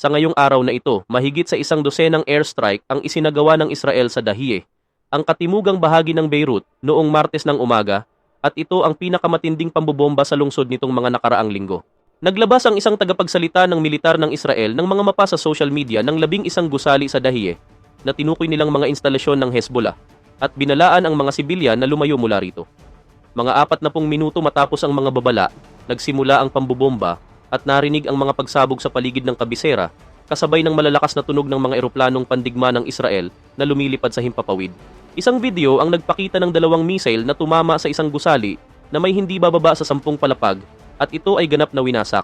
Sa ngayong araw na ito, mahigit sa isang dosenang airstrike ang isinagawa ng Israel sa Dahie, ang katimugang bahagi ng Beirut noong Martes ng umaga at ito ang pinakamatinding pambobomba sa lungsod nitong mga nakaraang linggo. Naglabas ang isang tagapagsalita ng militar ng Israel ng mga mapa sa social media ng labing isang gusali sa Dahie na tinukoy nilang mga instalasyon ng Hezbollah at binalaan ang mga sibilyan na lumayo mula rito. Mga apat na pung minuto matapos ang mga babala, nagsimula ang pambobomba at narinig ang mga pagsabog sa paligid ng kabisera kasabay ng malalakas na tunog ng mga eroplanong pandigma ng Israel na lumilipad sa himpapawid. Isang video ang nagpakita ng dalawang missile na tumama sa isang gusali na may hindi bababa sa sampung palapag at ito ay ganap na winasak.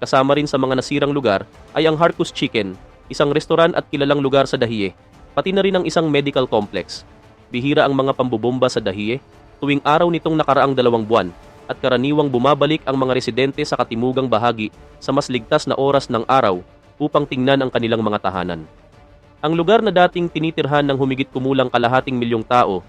Kasama rin sa mga nasirang lugar ay ang Harkus Chicken, isang restoran at kilalang lugar sa Dahie, pati na rin ang isang medical complex. Bihira ang mga pambobomba sa Dahie tuwing araw nitong nakaraang dalawang buwan at karaniwang bumabalik ang mga residente sa katimugang bahagi sa mas ligtas na oras ng araw upang tingnan ang kanilang mga tahanan. Ang lugar na dating tinitirhan ng humigit kumulang kalahating milyong tao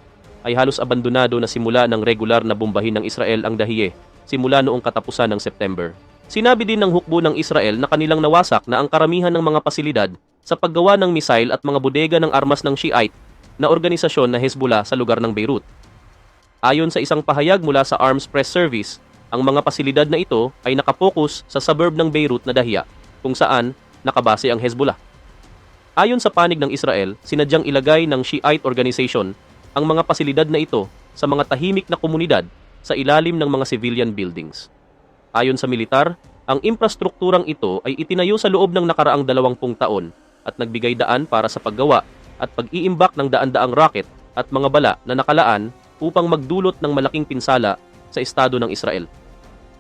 ay halos abandonado na simula ng regular na bombahin ng Israel ang Dahie simula noong katapusan ng September. Sinabi din ng hukbo ng Israel na kanilang nawasak na ang karamihan ng mga pasilidad sa paggawa ng misail at mga bodega ng armas ng Shiite na organisasyon na Hezbollah sa lugar ng Beirut. Ayon sa isang pahayag mula sa Arms Press Service, ang mga pasilidad na ito ay nakapokus sa suburb ng Beirut na Dahia, kung saan nakabase ang Hezbollah. Ayon sa panig ng Israel, sinadyang ilagay ng Shiite organization ang mga pasilidad na ito sa mga tahimik na komunidad sa ilalim ng mga civilian buildings. Ayon sa militar, ang infrastrukturang ito ay itinayo sa loob ng nakaraang dalawampung taon at nagbigay daan para sa paggawa at pag-iimbak ng daan-daang rocket at mga bala na nakalaan upang magdulot ng malaking pinsala sa estado ng Israel.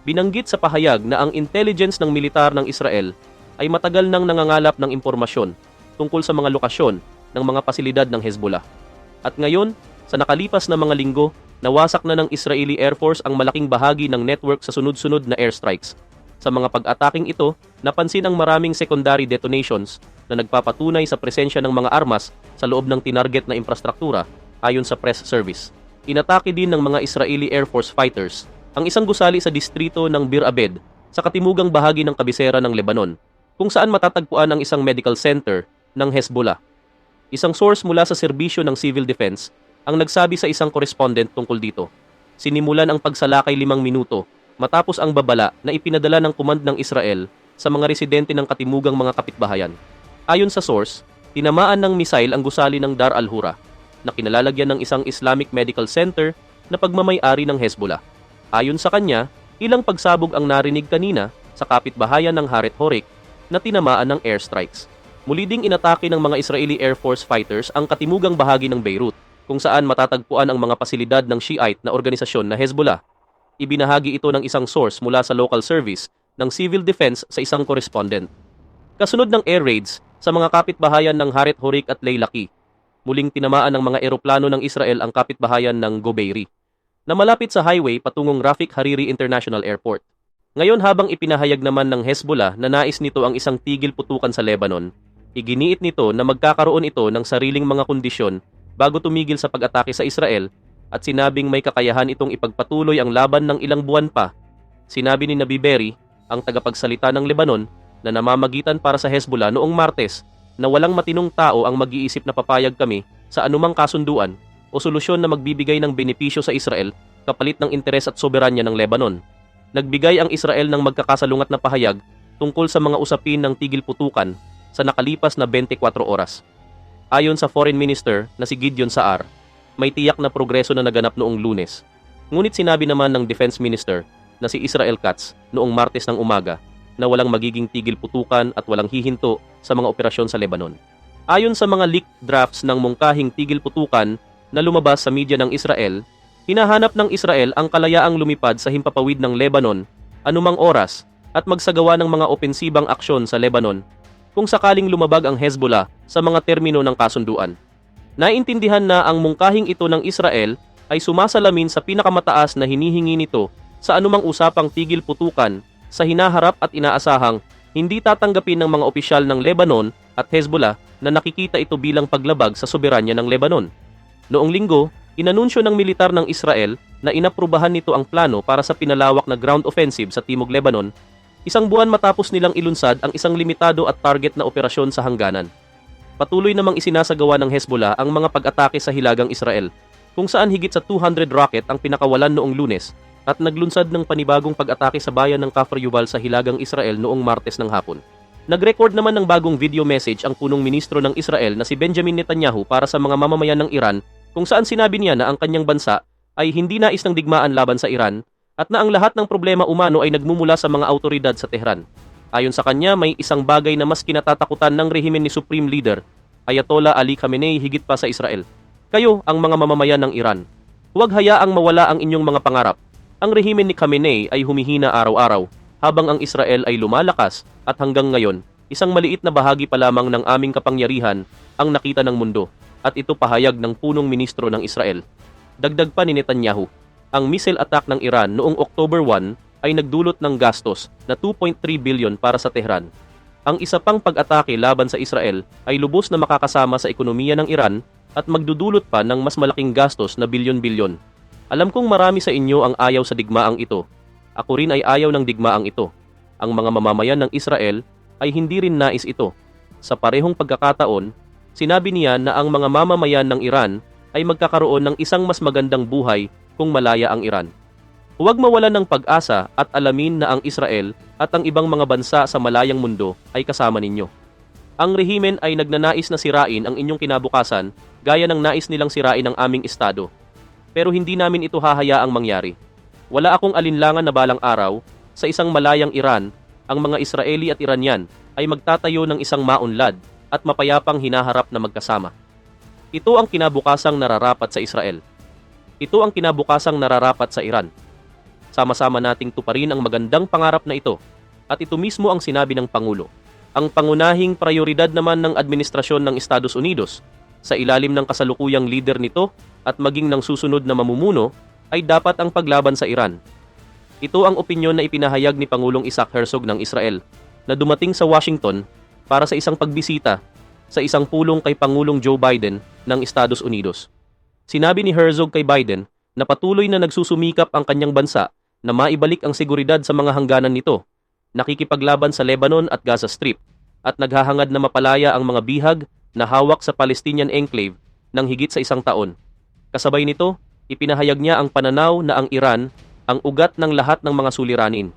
Binanggit sa pahayag na ang intelligence ng militar ng Israel ay matagal nang nangangalap ng impormasyon tungkol sa mga lokasyon ng mga pasilidad ng Hezbollah. At ngayon, sa nakalipas na mga linggo, nawasak na ng Israeli Air Force ang malaking bahagi ng network sa sunod-sunod na airstrikes. Sa mga pag-ataking ito, napansin ang maraming secondary detonations na nagpapatunay sa presensya ng mga armas sa loob ng tinarget na infrastruktura ayon sa press service. Inatake din ng mga Israeli Air Force fighters ang isang gusali sa distrito ng Bir Abed sa katimugang bahagi ng kabisera ng Lebanon, kung saan matatagpuan ang isang medical center ng Hezbollah. Isang source mula sa serbisyo ng civil defense ang nagsabi sa isang correspondent tungkol dito. Sinimulan ang pagsalakay limang minuto matapos ang babala na ipinadala ng command ng Israel sa mga residente ng katimugang mga kapitbahayan. Ayon sa source, tinamaan ng misail ang gusali ng Dar al-Hura na kinalalagyan ng isang Islamic Medical Center na pagmamayari ng Hezbollah. Ayon sa kanya, ilang pagsabog ang narinig kanina sa kapitbahayan ng Haret Horik na tinamaan ng airstrikes. Muli ding inatake ng mga Israeli Air Force fighters ang katimugang bahagi ng Beirut, kung saan matatagpuan ang mga pasilidad ng Shiite na organisasyon na Hezbollah. Ibinahagi ito ng isang source mula sa local service ng civil defense sa isang correspondent. Kasunod ng air raids sa mga kapitbahayan ng Haret Horik at Leilaki, muling tinamaan ng mga eroplano ng Israel ang kapitbahayan ng Gobeiri, na malapit sa highway patungong Rafik Hariri International Airport. Ngayon habang ipinahayag naman ng Hezbollah na nais nito ang isang tigil putukan sa Lebanon, iginiit nito na magkakaroon ito ng sariling mga kondisyon bago tumigil sa pag-atake sa Israel at sinabing may kakayahan itong ipagpatuloy ang laban ng ilang buwan pa. Sinabi ni Nabi Berry, ang tagapagsalita ng Lebanon, na namamagitan para sa Hezbollah noong Martes na walang matinong tao ang mag-iisip na papayag kami sa anumang kasunduan o solusyon na magbibigay ng benepisyo sa Israel kapalit ng interes at soberanya ng Lebanon. Nagbigay ang Israel ng magkakasalungat na pahayag tungkol sa mga usapin ng tigil putukan sa nakalipas na 24 oras. Ayon sa Foreign Minister na si Gideon Saar, may tiyak na progreso na naganap noong lunes. Ngunit sinabi naman ng Defense Minister na si Israel Katz noong Martes ng umaga na walang magiging tigil putukan at walang hihinto sa mga operasyon sa Lebanon. Ayon sa mga leaked drafts ng mungkahing tigil putukan na lumabas sa media ng Israel, hinahanap ng Israel ang kalayaang lumipad sa himpapawid ng Lebanon anumang oras at magsagawa ng mga opensibang aksyon sa Lebanon kung sakaling lumabag ang Hezbollah sa mga termino ng kasunduan. Naintindihan na ang mungkahing ito ng Israel ay sumasalamin sa pinakamataas na hinihingi nito sa anumang usapang tigil putukan sa hinaharap at inaasahang hindi tatanggapin ng mga opisyal ng Lebanon at Hezbollah na nakikita ito bilang paglabag sa soberanya ng Lebanon. Noong linggo, inanunsyo ng militar ng Israel na inaprubahan nito ang plano para sa pinalawak na ground offensive sa Timog Lebanon Isang buwan matapos nilang ilunsad ang isang limitado at target na operasyon sa hangganan. Patuloy namang isinasagawa ng Hezbollah ang mga pag-atake sa hilagang Israel, kung saan higit sa 200 rocket ang pinakawalan noong lunes at naglunsad ng panibagong pag-atake sa bayan ng Kafr Yuval sa hilagang Israel noong Martes ng hapon. Nag-record naman ng bagong video message ang punong ministro ng Israel na si Benjamin Netanyahu para sa mga mamamayan ng Iran kung saan sinabi niya na ang kanyang bansa ay hindi nais ng digmaan laban sa Iran at na ang lahat ng problema umano ay nagmumula sa mga autoridad sa Tehran. Ayon sa kanya, may isang bagay na mas kinatatakutan ng rehimen ni Supreme Leader Ayatollah Ali Khamenei higit pa sa Israel. Kayo, ang mga mamamayan ng Iran. Huwag hayaang mawala ang inyong mga pangarap. Ang rehimen ni Khamenei ay humihina araw-araw habang ang Israel ay lumalakas at hanggang ngayon, isang maliit na bahagi pa lamang ng aming kapangyarihan ang nakita ng mundo at ito pahayag ng punong ministro ng Israel. Dagdag pa ni Netanyahu, ang missile attack ng Iran noong October 1 ay nagdulot ng gastos na 2.3 billion para sa Tehran. Ang isa pang pag-atake laban sa Israel ay lubos na makakasama sa ekonomiya ng Iran at magdudulot pa ng mas malaking gastos na bilyon-bilyon. Alam kong marami sa inyo ang ayaw sa digmaang ito. Ako rin ay ayaw ng digmaang ito. Ang mga mamamayan ng Israel ay hindi rin nais ito. Sa parehong pagkakataon, sinabi niya na ang mga mamamayan ng Iran ay magkakaroon ng isang mas magandang buhay kung malaya ang Iran. Huwag mawalan ng pag-asa at alamin na ang Israel at ang ibang mga bansa sa malayang mundo ay kasama ninyo. Ang rehimen ay nagnanais na sirain ang inyong kinabukasan gaya ng nais nilang sirain ang aming estado. Pero hindi namin ito hahayaang mangyari. Wala akong alinlangan na balang araw sa isang malayang Iran, ang mga Israeli at Iranian ay magtatayo ng isang maunlad at mapayapang hinaharap na magkasama. Ito ang kinabukasang nararapat sa Israel. Ito ang kinabukasang nararapat sa Iran. Sama-sama nating tuparin ang magandang pangarap na ito at ito mismo ang sinabi ng Pangulo. Ang pangunahing prioridad naman ng administrasyon ng Estados Unidos sa ilalim ng kasalukuyang leader nito at maging ng susunod na mamumuno ay dapat ang paglaban sa Iran. Ito ang opinyon na ipinahayag ni Pangulong Isaac Herzog ng Israel na dumating sa Washington para sa isang pagbisita sa isang pulong kay Pangulong Joe Biden ng Estados Unidos. Sinabi ni Herzog kay Biden na patuloy na nagsusumikap ang kanyang bansa na maibalik ang seguridad sa mga hangganan nito, nakikipaglaban sa Lebanon at Gaza Strip, at naghahangad na mapalaya ang mga bihag na hawak sa Palestinian enclave ng higit sa isang taon. Kasabay nito, ipinahayag niya ang pananaw na ang Iran ang ugat ng lahat ng mga suliranin.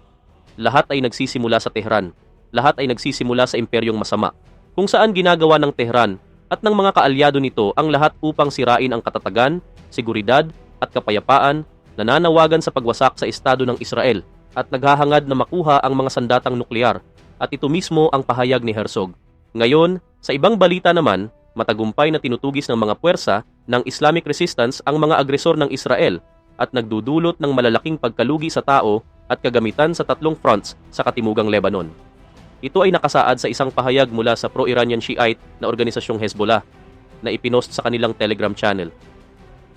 Lahat ay nagsisimula sa Tehran. Lahat ay nagsisimula sa imperyong masama, kung saan ginagawa ng Tehran at ng mga kaalyado nito ang lahat upang sirain ang katatagan, seguridad at kapayapaan nananawagan sa pagwasak sa estado ng Israel at naghahangad na makuha ang mga sandatang nuklear at ito mismo ang pahayag ni Herzog. Ngayon, sa ibang balita naman, matagumpay na tinutugis ng mga puwersa ng Islamic Resistance ang mga agresor ng Israel at nagdudulot ng malalaking pagkalugi sa tao at kagamitan sa tatlong fronts sa katimugang Lebanon. Ito ay nakasaad sa isang pahayag mula sa pro-Iranian Shiite na organisasyong Hezbollah na ipinost sa kanilang Telegram channel.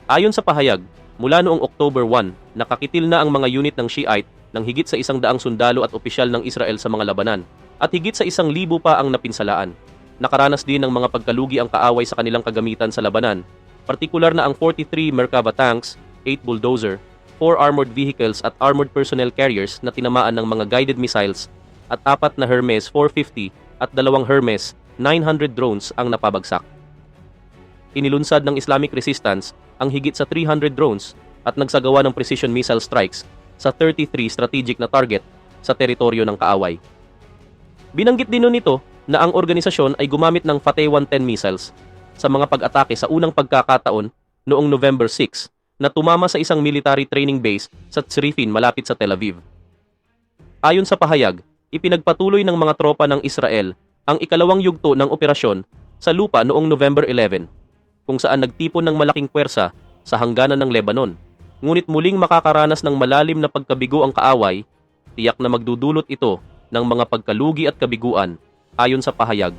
Ayon sa pahayag, Mula noong October 1, nakakitil na ang mga unit ng Shiite ng higit sa isang daang sundalo at opisyal ng Israel sa mga labanan, at higit sa isang libo pa ang napinsalaan. Nakaranas din ng mga pagkalugi ang kaaway sa kanilang kagamitan sa labanan, partikular na ang 43 Merkava tanks, 8 bulldozer, 4 armored vehicles at armored personnel carriers na tinamaan ng mga guided missiles at apat na Hermes 450 at dalawang Hermes 900 drones ang napabagsak. Inilunsad ng Islamic Resistance ang higit sa 300 drones at nagsagawa ng precision missile strikes sa 33 strategic na target sa teritoryo ng kaaway. Binanggit din nito na ang organisasyon ay gumamit ng Fateh 110 missiles sa mga pag-atake sa unang pagkakataon noong November 6 na tumama sa isang military training base sa Tzrifin malapit sa Tel Aviv. Ayon sa pahayag, ipinagpatuloy ng mga tropa ng Israel ang ikalawang yugto ng operasyon sa lupa noong November 11 kung saan nagtipon ng malaking puwersa sa hangganan ng Lebanon. Ngunit muling makakaranas ng malalim na pagkabigo ang kaaway, tiyak na magdudulot ito ng mga pagkalugi at kabiguan ayon sa pahayag